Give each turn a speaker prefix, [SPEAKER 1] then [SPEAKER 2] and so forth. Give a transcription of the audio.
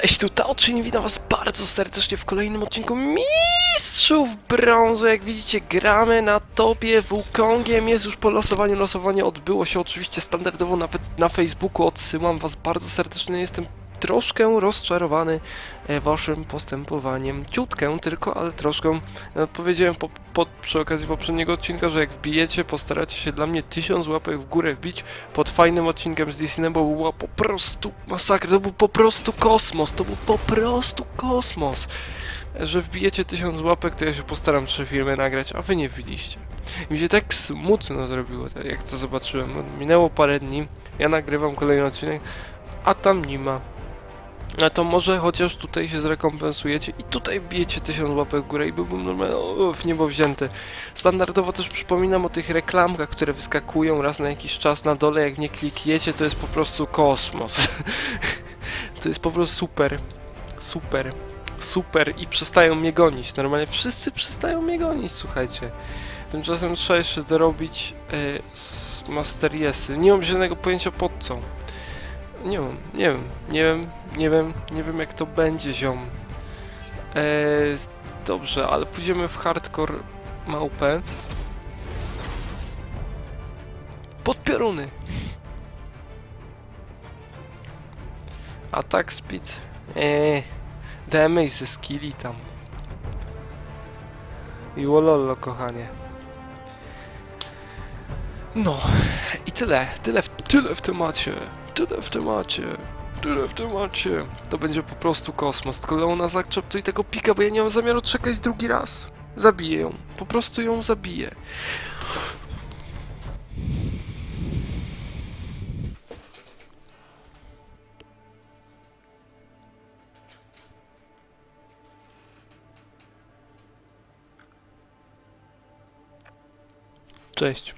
[SPEAKER 1] Cześć, tu Taoczyń, witam was bardzo serdecznie w kolejnym odcinku Mistrzów Brązu. Jak widzicie, gramy na topie Wukongiem. Jest już po losowaniu. Losowanie odbyło się oczywiście standardowo nawet na Facebooku. Odsyłam was bardzo serdecznie. Jestem troszkę rozczarowany e, waszym postępowaniem. Ciutkę tylko, ale troszkę. E, Powiedziałem po, po, przy okazji poprzedniego odcinka, że jak wbijecie, postaracie się dla mnie tysiąc łapek w górę wbić pod fajnym odcinkiem z Disney, bo była po prostu masakra, to był po prostu kosmos, to był po prostu kosmos. Że wbijecie tysiąc łapek, to ja się postaram trzy filmy nagrać, a wy nie wbiliście. Mi się tak smutno zrobiło, jak to zobaczyłem. Minęło parę dni, ja nagrywam kolejny odcinek, a tam nie ma. A to może chociaż tutaj się zrekompensujecie i tutaj wbijecie tysiąc łapek w górę i byłbym normalnie w niebo wzięty. Standardowo też przypominam o tych reklamkach, które wyskakują raz na jakiś czas na dole, jak nie klikniecie, to jest po prostu kosmos. to jest po prostu super, super, super i przestają mnie gonić. Normalnie wszyscy przestają mnie gonić, słuchajcie. Tymczasem trzeba jeszcze dorobić y, z Master Yesy. Nie mam żadnego pojęcia pod co. Nie wiem, nie wiem, nie wiem, nie wiem, nie wiem jak to będzie, ziom. Eee, dobrze, ale pójdziemy w hardcore małpę. Podpioruny! Atak speed. Eee, damage ze skilli tam. I wololo, kochanie. No, i tyle, tyle, tyle w temacie, tyle w temacie, tyle w temacie. To będzie po prostu kosmos, tylko Leona zaakceptuj tego pika, bo ja nie mam zamiaru czekać drugi raz. Zabiję ją, po prostu ją zabiję. Cześć.